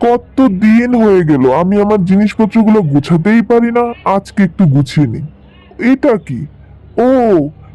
কত দিন হয়ে গেল, আমি আমার জিনিসপত্রগুলো গুছাতেই পারি না, আজকে একটু গুছিয়ে নিই। এটা কি? ও,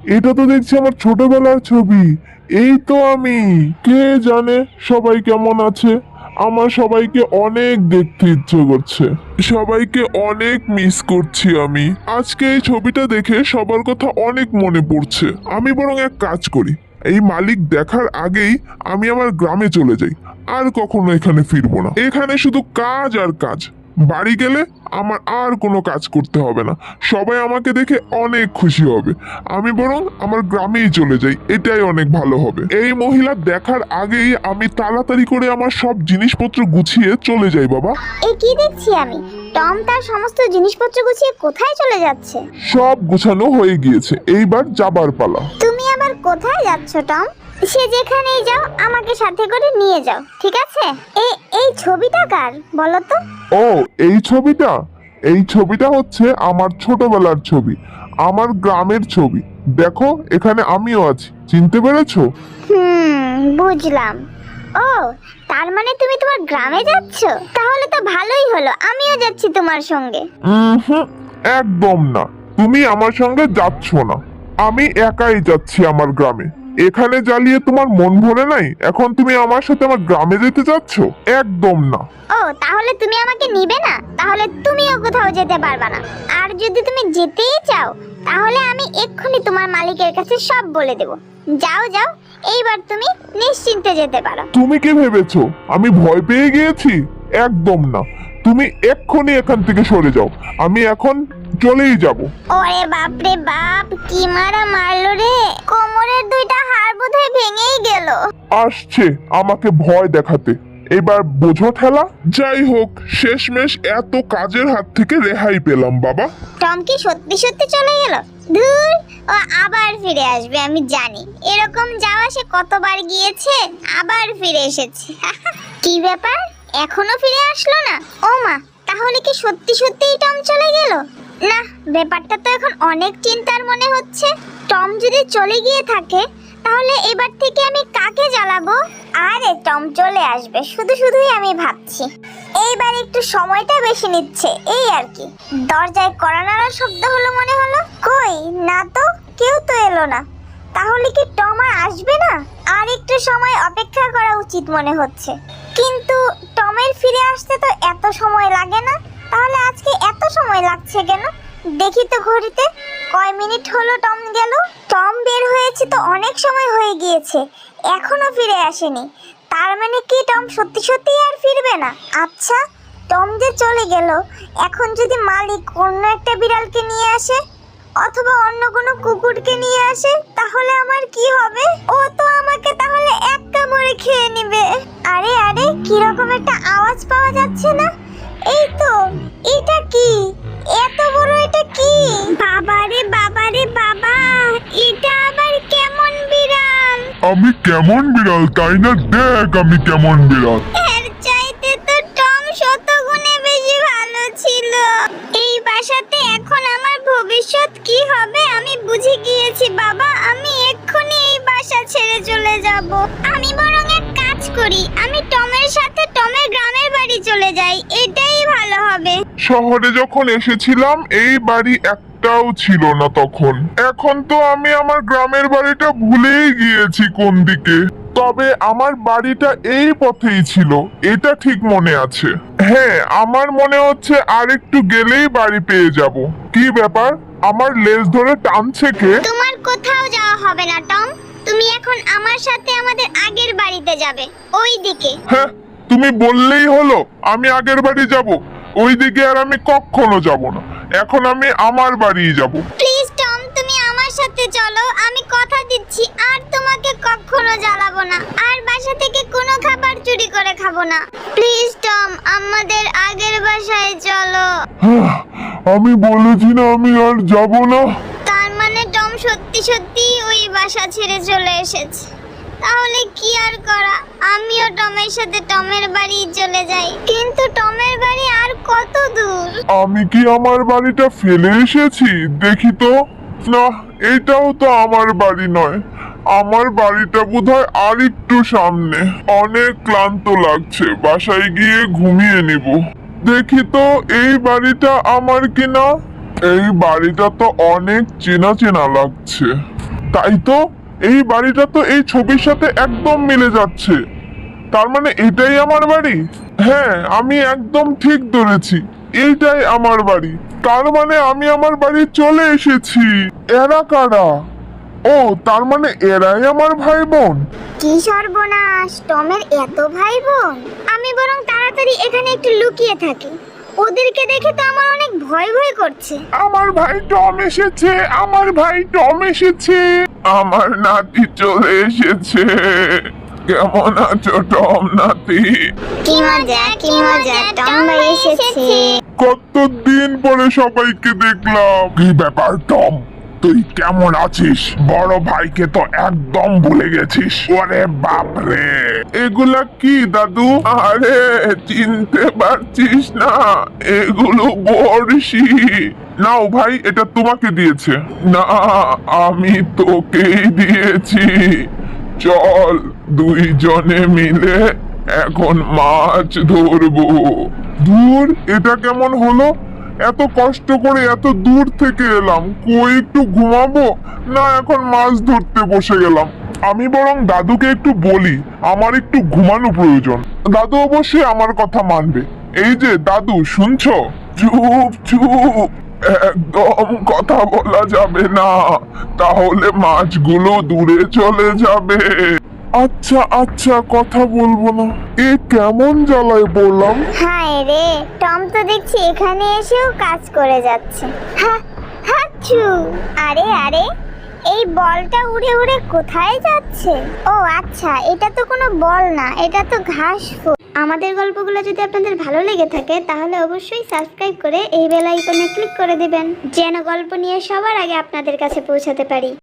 এটা তো দেখছি আমার ছোটবেলার ছবি। এই তো আমি। কে জানে সবাই কেমন আছে? আমার সবাইকে অনেক দেখতে ইচ্ছে করছে। সবাইকে অনেক মিস করছি আমি। আজকে এই ছবিটা দেখে সবার কথা অনেক মনে পড়ছে। আমি বরং এক কাজ করি। এই মালিক দেখার আগেই আমি আমার গ্রামে চলে যাই। আর কখনো এখানে ফিরবো না। এখানে শুধু কাজ আর কাজ। বাড়ি গেলে আমার আর কোনো কাজ করতে হবে না। সবাই আমাকে দেখে অনেক খুশি হবে। আমি বরং আমার গ্রামেই চলে যাই এটাই অনেক ভালো হবে। এই মহিলা দেখার আগেই আমি তাড়াতাড়ি করে আমার সব জিনিসপত্র গুছিয়ে চলে যাই বাবা। এই কি দেখছি আমি? টম তার সমস্ত জিনিসপত্র গুছিয়ে কোথায় চলে যাচ্ছে? সব গুছানো হয়ে গিয়েছে। এইবার যাবার পালা। তুমি আবার কোথায় যাচ্ছ টম? সে যেখানেই যাও আমাকে সাথে করে নিয়ে যাও ঠিক আছে? এই এই ছবিটা কার বলো তো? ও এই ছবিটা? এই ছবিটা হচ্ছে আমার ছোটবেলার ছবি আমার গ্রামের ছবি। দেখো এখানে আমিও আছি চিনতে পেরেছ? হুম বুঝলাম। ও তার মানে তুমি তোমার গ্রামে যাচ্ছ? তাহলে তো ভালোই হলো আমিও যাচ্ছি তোমার সঙ্গে। হুম একদম না তুমি আমার সঙ্গে যাচ্ছ না। আমি একাই যাচ্ছি আমার গ্রামে। এখানে জ্বালিয়ে তোমার মন ভরে নাই? এখন তুমি আমার সাথে আমার গ্রামে যেতে চাচ্ছ একদম না। ও তাহলে তুমি আমাকে নিবে না? তাহলে তুমিও কোথাও যেতে পারবে না। আর যদি তুমি যেতেই চাও তাহলে আমি এক্ষুনি তোমার মালিকের কাছে সব বলে দেব। যাও যাও এইবার তুমি নিশ্চিন্তে যেতে পারো। তুমি কি ভেবেছো? আমি ভয় পেয়ে গিয়েছি? একদম না। তুমি এক্ষুনি এখান থেকে সরে যাও। আমি এখন চলেই যাব। ওরে বাপ রে বাপ কি মারা মারলো রে? কোমরের দুইটা হাড় বোধহয় ভেঙেই গেল। আসছে আমাকে ভয় দেখাতে। এবার বোঝো ঠেলা যাই হোক শেষমেশ এত কাজের হাত থেকে রেহাই পেলাম বাবা। টম কি সত্যি সত্যি চলে গেল? ধুর ও আবার ফিরে আসবে আমি জানি। এরকম যাওয়া সে কতবার গিয়েছে আবার ফিরে এসেছে। কি ব্যাপার? এখনও ফিরে আসলো না? ও মা, তাহলে কি সত্যি সত্যিই টম চলে গেল? না, ব্যাপারটা তো এখন অনেক চিন্তার মনে হচ্ছে। টম যদি চলে গিয়ে থাকে, তাহলে এবার থেকে আমি কাকে জ্বালাবো? আরে, টম চলে আসবে, শুধু শুধুই আমি ভাবছি। এইবার একটু সময়টা বেশি নিচ্ছে, এই আর কি। দরজায় কড়া শব্দ হলো মনে হলো। কই, না তো, কেউ তো এলো না। তাহলে কি টম আর আসবে না? আর একটু সময় অপেক্ষা করা উচিত মনে হচ্ছে। কিন্তু টমের ফিরে আসতে তো এত সময় লাগে না। তাহলে আজকে এত সময় লাগছে কেন? দেখি তো ঘড়িতে, কয় মিনিট হলো টম গেল? টম বের হয়েছে তো অনেক সময় হয়ে গিয়েছে, এখনও ফিরে আসেনি। তার মানে কি টম সত্যি সত্যি আর ফিরবে না? আচ্ছা টম যে চলে গেল, এখন যদি মালিক অন্য একটা বিড়ালকে নিয়ে আসে, অথবা অন্য কোনো কুকুরকে নিয়ে আসে কেমন বিড়াল তাই না? দেখ আমি কেমন বিড়াল। এর চাইতে তো টম শত গুণে বেশি ভালো ছিল। এই বাসাতে এখন আমার ভবিষ্যৎ কি হবে আমি বুঝে গিয়েছি বাবা। আমি এক্ষুনি এই বাসা ছেড়ে চলে যাব। আমি বরং এক কাজ করি আমি টমের সাথে টমের গ্রামের বাড়ি চলে যাই এটাই ভালো হবে। শহরে যখন এসেছিলাম এই বাড়ি একটাও ছিল না তখন। এখন তো আমি আমার গ্রামের বাড়িটা ভুলেই গিয়েছি কোন দিকে। তবে আমার বাড়িটা এই পথেই ছিল এটা ঠিক মনে আছে। হ্যাঁ আমার মনে হচ্ছে আর একটু গেলেই বাড়ি পেয়ে যাব। কি ব্যাপার? আমার লেজ ধরে টানছে কে? তোমার কোথাও যাওয়া হবে না টম। তুমি এখন আমার সাথে আমাদের আগের বাড়িতে যাবে ওই দিকে হ্যাঁ তুমি বললেই হলো আমি আগের বাড়ি যাব। ওই দিকে আর আমি কখনো যাব না। এখন আমি আমার বাড়ি যাব। প্লিজ টম তুমি আমার সাথে চলো। আমি কথা দিচ্ছি আর তোমাকে কখনো জ্বালাবো না। আর বাসা থেকে কোনো খাবার চুরি করে খাব না। প্লিজ টম আমাদের আগের বাসায় চলো। আমি বলেছি না আমি আর যাব না। তার মানে টম সত্যি সত্যি ওই বাসা ছেড়ে চলে এসেছে। তাহলে কি আর করা? আমিও টমের সাথে টমের বাড়ি চলে যাই। কিন্তু টমের বাড়ি আর কত দূর? আমি কি আমার বাড়িটা ফেলে এসেছি? দেখি তো। না, এটাও তো আমার বাড়ি নয়। আমার বাড়িটা বোধহয় আর একটু সামনে। অনেক ক্লান্ত লাগছে। বাসায় গিয়ে ঘুমিয়ে নিব। দেখি তো, এই বাড়িটা আমার কিনা? এই বাড়িটা তো অনেক চেনা চেনা লাগছে। তাই তো? এই বাড়িটা তো এই ছবির সাথে একদম মিলে যাচ্ছে। তার মানে এটাই আমার বাড়ি? হ্যাঁ আমি একদম ঠিক ধরেছি। এইটাই আমার বাড়ি। তার মানে আমি আমার বাড়ি চলে এসেছি। এরা কারা? ও তার মানে এরাই আমার ভাই বোন কি সর্বনাশ টমের এত ভাই বোন আমি বরং তাড়াতাড়ি এখানে একটু লুকিয়ে থাকি। ওদেরকে দেখে তো আমার অনেক ভয় ভয় করছে। আমার ভাই টম এসেছে আমার ভাই টম এসেছে। আমার নাতি চলে এসেছে। কেমন আছো টম নাতি? কি মজা কি মজা টম ভাই এসেছে। কতদিন পরে সবাইকে দেখলাম। কি ব্যাপার টম? তুই কেমন আছিস? বড় ভাইকে তো একদম ভুলে গেছিস। ওরে বাপরে। এগুলা কি দাদু? আরে, চিনতে পারছিস না। এগুলো বড়শি। নাও ভাই, এটা তোমাকে দিয়েছে। না, আমি তোকেই দিয়েছি। চল, দুইজনে মিলে এখন মাছ ধরবো। দূর এটা কেমন হলো? এত কষ্ট করে এত দূর থেকে এলাম, কই একটু ঘুমাবো? না, এখন মাছ ধরতে বসে গেলাম। আমি বরং দাদুকে একটু বলি, আমার একটু ঘুমানো প্রয়োজন। দাদু অবশ্যই আমার কথা মানবে। এই যে, দাদু, শুনছো? চুপ চুপ। একদম কথা বলা যাবে না। তাহলে মাছগুলো দূরে চলে যাবে। আচ্ছা আচ্ছা কথা বলব না। এ কেমন জ্বালায় বললাম? হায় রে, টম তো দেখছি এখানে এসেও কাজ করে যাচ্ছে। আরে আরে, এই বলটা উড়ে উড়ে কোথায় যাচ্ছে? ও আচ্ছা এটা তো কোনো বল না, এটা তো ঘাস ফুল। আমাদের গল্পগুলো যদি আপনাদের ভালো লেগে থাকে, তাহলে অবশ্যই সাবস্ক্রাইব করে এই বেল আইকনে ক্লিক করে দেবেন, যেন গল্প নিয়ে সবার আগে আপনাদের কাছে পৌঁছাতে পারি।